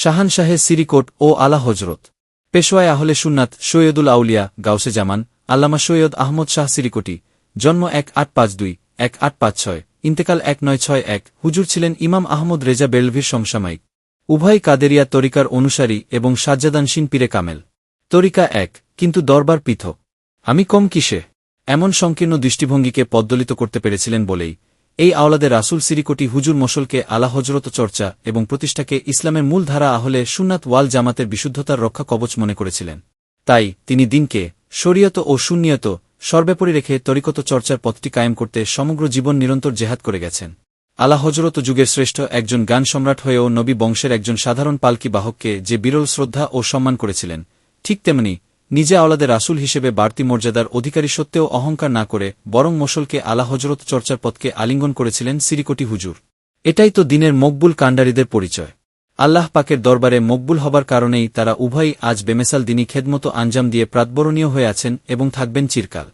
শাহানশাহে সিরিকোট ও আলা হজরত পেশোয়ায় আহলে সুন্নাত সৈয়দুল আউলিয়া, গাউসে জামান, আল্লামা সৈয়দ আহমদ শাহ সিরিকোটি, জন্ম এক আট পাঁচ দুই, এক আট পাঁচ ছয়, ইন্তেকাল এক নয় ছয় এক, হুজুর ছিলেন ইমাম আহমদ রেজা বেলভির সমসাময়িক। উভয় কাদেরিয়া তরিকার অনুসারী এবং সাজ্জাদানসিন পীরে কামেল। তরিকা এক, কিন্তু দরবার পৃথক। আমি কম কিসে? এমন সংকীর্ণ দৃষ্টিভঙ্গিকে পদ্দলিত করতে পেরেছিলেন বলেই এই আওলাদে রাসুল সিরিকোটি হুজুর মশলকে আলা হজরত চর্চা এবং প্রতিষ্ঠাকে ইসলামের মূল ধারা আহলে সুন্নাত ওয়াল জামাতের বিশুদ্ধতার রক্ষা কবচ মনে করেছিলেন। তাই তিনি দিনকে শরীয়ত ও শূন্যত সর্বেপরি রেখে তরিকত চর্চার পথটি কায়েম করতে সমগ্র জীবন নিরন্তর জেহাদ করে গেছেন। আলা হজরত যুগের শ্রেষ্ঠ একজন গান সম্রাট হয়েও নবী বংশের একজন সাধারণ পালকি বাহককে যে বিরল শ্রদ্ধা ও সম্মান করেছিলেন, ঠিক তেমনি নিজে আওলাদে রাসুল হিসেবে বাড়তি মর্যাদার অধিকারী সত্ত্বেও অহংকার না করে বরং মোসলকে আলা হজরত চর্চার পথকে আলিঙ্গন করেছিলেন সিরিকটি হুজুর। এটাই তো দিনের মকবুল কাণ্ডারীদের পরিচয়। আল্লাহ পাকের দরবারে মকবুল হবার কারণেই তারা উভয়ই আজ বেমেসাল দিনী খেদমতো আঞ্জাম দিয়ে প্রাতবরণীয় হয়ে আছেন এবং থাকবেন চিরকাল।